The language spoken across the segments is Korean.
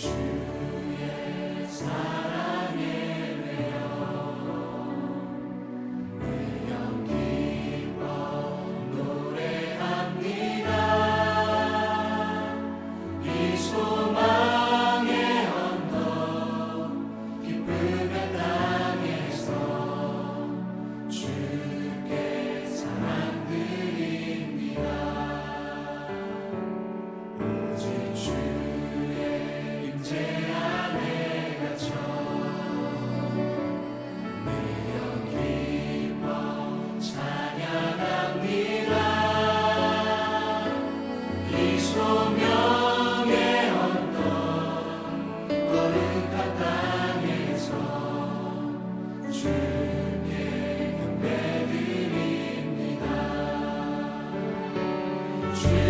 choose. Jesus.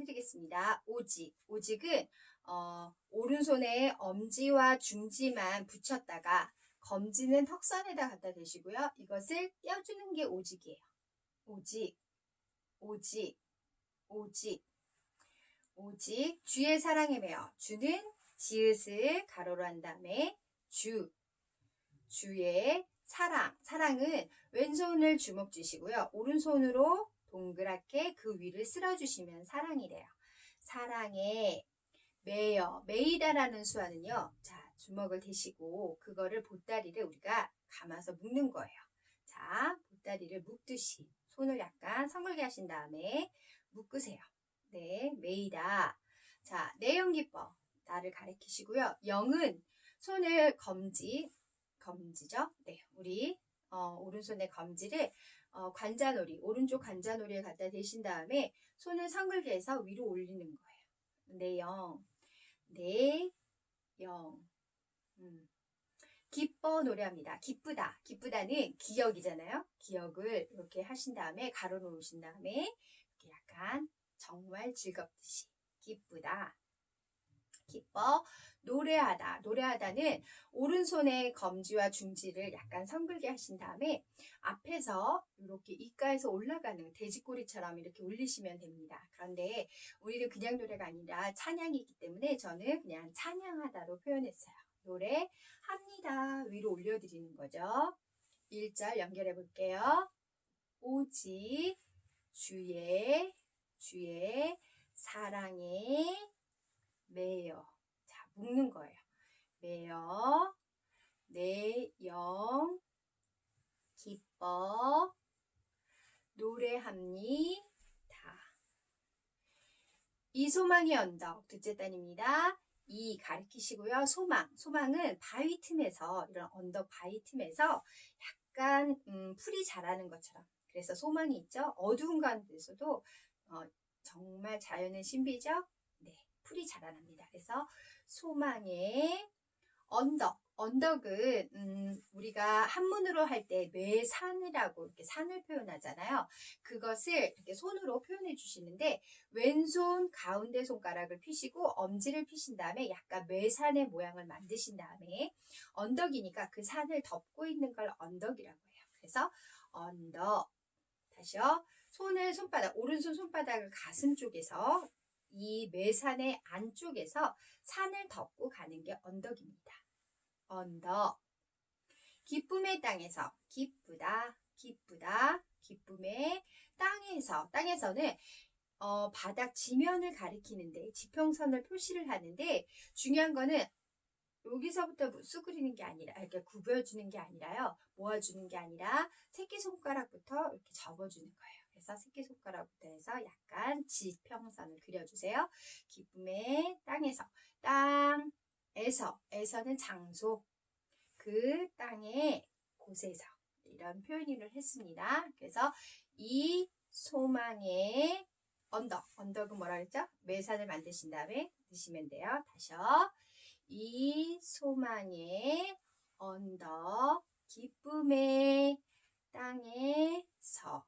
해드리겠습니다. 오직. 오직은 어, 오른손에 엄지와 중지만 붙였다가 검지는 턱선에다 갖다 대시고요. 이것을 떼어주는 게 오직이에요. 오직, 오직, 오직, 오직. 주의 사랑에 매어. 주는 지읒을 가로로 한 다음에 주, 주의 사랑. 사랑은 왼손을 주먹 쥐시고요. 오른손으로 동그랗게 그 위를 쓸어 주시면 사랑이래요 사랑에 매여 매이다라는 수화는요 자 주먹을 대시고 그거를 보따리를 우리가 감아서 묶는 거예요 자 보따리를 묶듯이 손을 약간 서물게 하신 다음에 묶으세요 네, 메이다. 자, 내용 기법. 나를 가리키시고요. 영은 손을 검지, 검지죠? 네, 우리, 어, 오른손의 검지를, 어, 관자놀이, 오른쪽 관자놀이에 갖다 대신 다음에 손을 성글게 해서 위로 올리는 거예요. 내영, 내영. 음. 기뻐 노래합니다. 기쁘다. 기쁘다는 기억이잖아요. 기억을 이렇게 하신 다음에 가로 놓으신 다음에 이렇게 약간 정말 즐겁듯이 기쁘다. 기뻐 노래하다. 노래하다는 오른손의 검지와 중지를 약간 성글게 하신 다음에 앞에서 이렇게 입가에서 올라가는 돼지꼬리처럼 이렇게 올리시면 됩니다. 그런데 우리는 그냥 노래가 아니라 찬양이기 때문에 저는 그냥 찬양하다로 표현했어요. 노래합니다. 위로 올려드리는 거죠. 1절 연결해 볼게요. 오직 주의 주의 사랑에 매여. 자, 묶는 거예요. 매여. 내 영 기뻐 노래합니다. 이 소망의 언덕 둘째 단입니다. 이 가리키시고요. 소망. 소망은 바위 틈에서 이런 언덕 바위 틈에서 약간 음, 풀이 자라는 것처럼 그래서 소망이 있죠. 어두운 가운데서도 어, 정말 자연의 신비죠? 네, 풀이 자라납니다. 그래서 소망의 언덕. 언덕은 음, 우리가 한문으로 할때 뇌산이라고 이렇게 산을 표현하잖아요. 그것을 이렇게 손으로 표현해 주시는데 왼손 가운데 손가락을 피시고 엄지를 피신 다음에 약간 뇌산의 모양을 만드신 다음에 언덕이니까 그 산을 덮고 있는 걸 언덕이라고 해요. 그래서 언덕. 다시요. 손을 손바닥, 오른손 손바닥을 가슴 쪽에서 이 매산의 안쪽에서 산을 덮고 가는 게 언덕입니다. 언덕. 기쁨의 땅에서 기쁘다, 기쁘다, 기쁨의 땅에서 땅에서는 어, 바닥 지면을 가리키는데 지평선을 표시를 하는데 중요한 거는 여기서부터 무수 그리는 게 아니라 이렇게 굽여주는 게 아니라요 모아주는 게 아니라 새끼손가락부터 이렇게 접어주는 거예요. 그래서 새끼손가락부터 해서 약간 지평선을 그려주세요. 기쁨의 땅에서 땅에서 에서는 장소 그 땅의 곳에서 이런 표현을 했습니다. 그래서 이 소망의 언덕 언덕은 뭐라 그랬죠? 매산을 만드신 다음에 넣으시면 돼요. 다시요. 이 소망의 언덕 기쁨의 땅에서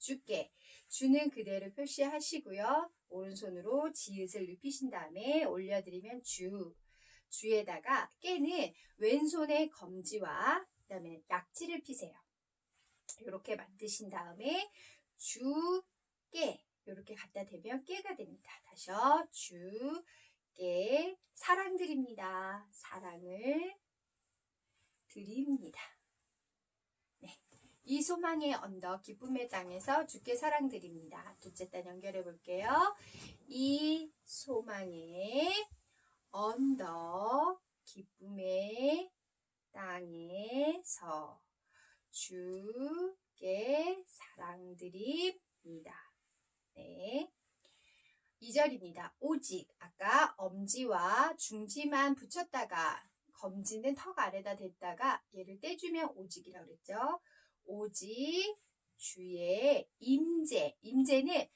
주께 주는 그대로 표시하시고요. 오른손으로 지읒을 눕히신 다음에 올려드리면 주 주에다가 깨는 왼손의 검지와 그 다음에 약지를 피세요. 이렇게 만드신 다음에 주 깨 이렇게 갖다 대면 깨가 됩니다. 다시요. 주 깨 사랑 드립니다. 사랑을 드립니다. 네. 이 소망의 언덕 기쁨의 땅에서 주께 사랑 드립니다. 둘째 단 연결해 볼게요. 이 소망의 언덕 기쁨의 땅에서 주께 사랑드립니다. 네. 2절입니다. 오직 아까 엄지와 중지만 붙였다가 검지는 턱 아래다 댔다가 얘를 떼주면 오직이라고 그랬죠. 오직 주의 임재. 임재는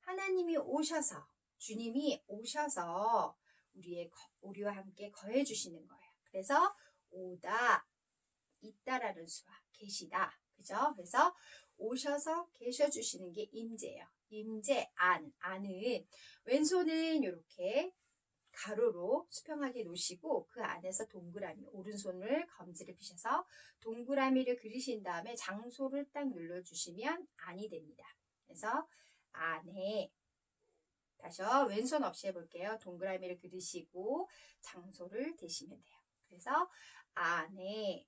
하나님이 오셔서 주님이 오셔서 우리의 거- 우리와 함께 거해 주시는 거예요. 그래서 오다 있다라는 수와 계시다. 그죠? 그래서 오셔서 계셔 주시는 게 임재예요. 임재 안 안은 왼손은 이렇게 가로로 수평하게 놓으시고 그 안에서 동그라미 오른손을 검지를 피셔서 동그라미를 그리신 다음에 장소를 딱 눌러주시면 안이 됩니다. 그래서 안에 다시 왼손 없이 해볼게요. 동그라미를 그리시고 장소를 대시면 돼요. 그래서 안에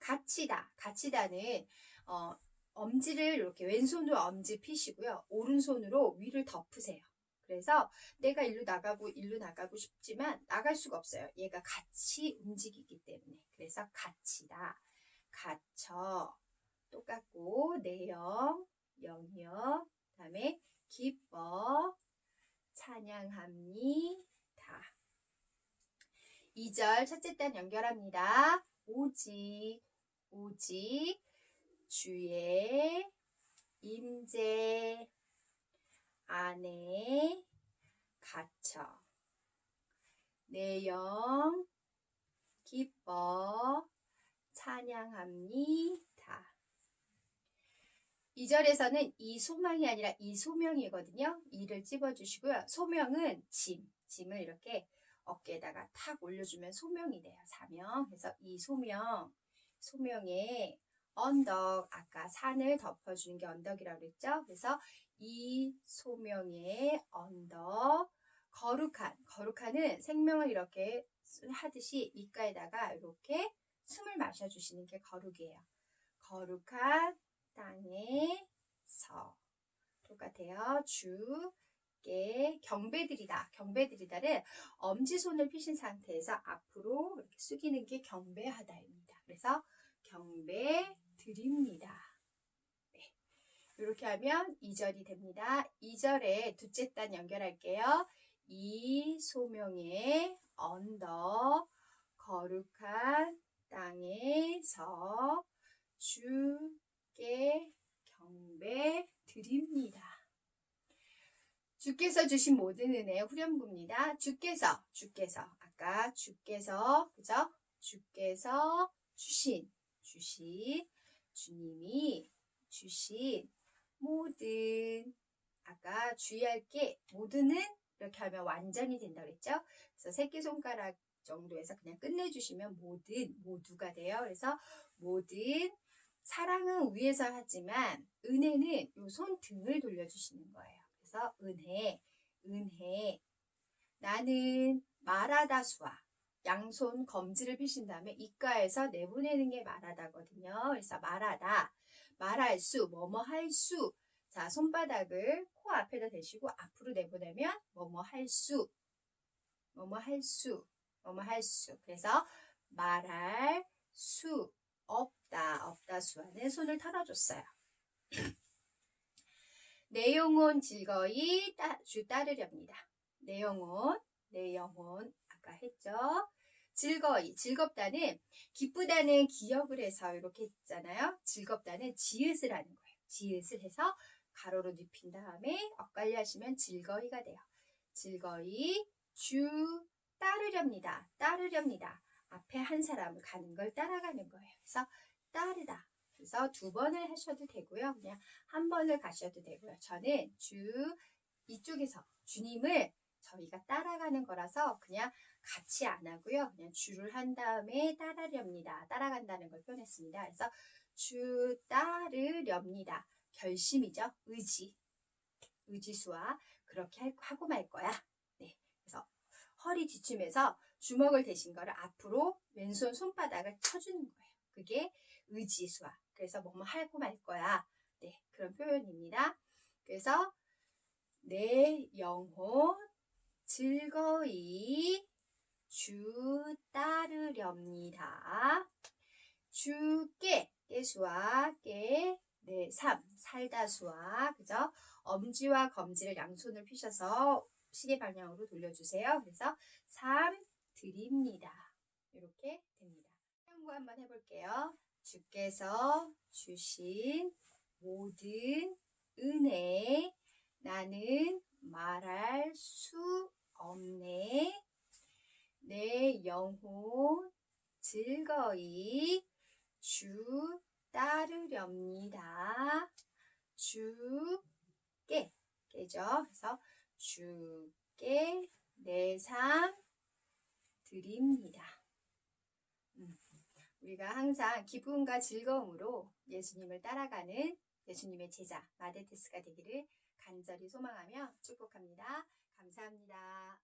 갇히다. 갇히다는 어, 엄지를 이렇게 왼손으로 엄지 피시고요. 오른손으로 위를 덮으세요. 그래서 내가 일로 나가고 일로 나가고 싶지만 나갈 수가 없어요. 얘가 같이 움직이기 때문에. 그래서 갇히다. 갇혀. 똑같고 내영, 영역, 그다음에 기뻐, 찬양합니다. 2절 첫째 단 연결합니다. 오직, 오직, 주의 임재 안에 갇혀. 내 영 기뻐 찬양합니다. 2절에서는 이 소망이 아니라 이 소명이거든요. 이를 찝어주시고요. 소명은 짐, 짐을 이렇게 어깨에다가 탁 올려주면 소명이 돼요. 사명. 그래서 이 소명, 소명에 언덕, 아까 산을 덮어주는 게 언덕이라고 그랬죠. 그래서 이 소명의 언덕, 거룩한, 거룩한은 생명을 이렇게 하듯이 밑가에다가 이렇게 숨을 마셔주시는 게 거룩이에요. 거룩한 땅에서 똑같아요. 주께 경배드리다. 경배드리다를 엄지손을 피신 상태에서 앞으로 이렇게 숙이는 게 경배하다입니다. 그래서 경배 드립니다. 네. 이렇게 하면 2절이 됩니다. 2절에 두째 단 연결할게요. 이 소명의 언덕 거룩한 땅에서 주께 경배 드립니다. 주께서 주신 모든 은혜 후렴구입니다. 주께서 주께서 아까 주께서 그죠? 주께서 주신 주신 주님이 주신 모든 아까 주의할 게 모든은 이렇게 하면 완전히 된다고 그랬죠? 그래서 새끼손가락 정도에서 그냥 끝내주시면 모든 모두가 돼요. 그래서 모든 사랑은 위에서 하지만 은혜는 요 손등을 돌려주시는 거예요. 그래서 은혜, 은혜. 나는 말하다수와 양손 검지를 피신 다음에 입가에서 내보내는 게 말하다거든요. 그래서 말하다, 말할 수, 뭐뭐 할 수. 자, 손바닥을 코 앞에다 대시고 앞으로 내보내면 뭐뭐 할 수, 뭐뭐 할 수, 뭐뭐 할 수. 그래서 말할 수 없다, 없다 수와는 손을 털어줬어요. 내 영혼 즐거이 따, 주 따르렵니다. 내 영혼, 내 영혼 아까 했죠. 즐거이, 즐겁다는 기쁘다는 기억을 해서 이렇게 했잖아요. 즐겁다는 지읒을 하는 거예요. 지읒을 해서 가로로 눕힌 다음에 엇갈려 하시면 즐거이가 돼요. 즐거이 주 따르렵니다. 따르렵니다. 앞에 한 사람을 가는 걸 따라가는 거예요. 그래서 따르다. 그래서 두 번을 하셔도 되고요. 그냥 한 번을 가셔도 되고요. 저는 주 이쪽에서 주님을 저희가 따라가는 거라서 그냥 같이 안 하고요. 그냥 주를 한 다음에 따르렵니다. 따라간다는 걸 표현했습니다. 그래서 주 따르렵니다. 결심이죠. 의지. 의지수와 그렇게 할- 하고 말 거야. 네. 그래서 허리 뒤춤에서 주먹을 대신 거를 앞으로 왼손 손바닥을 쳐주는 거예요. 그게 의지수와. 그래서 뭐뭐 하고 말 거야. 네. 그런 표현입니다. 그래서 내 영혼 즐거이 주 따르렵니다. 주께 깨수와 깨, 내 삶, 살다수와 그죠? 엄지와 검지를 양손을 피셔서 시계 방향으로 돌려주세요. 그래서 삶 드립니다. 이렇게 됩니다. 연구 한번 해볼게요. 주께서 주신 모든 은혜 나는 말할 수 없네. 내 영혼 즐거이 주 따르렵니다. 주께 깨죠. 그래서 주께 내 삶 드립니다. 음, 우리가 항상 기쁨과 즐거움으로 예수님을 따라가는 예수님의 제자 마데테스가 되기를 간절히 소망하며 축복합니다. 감사합니다.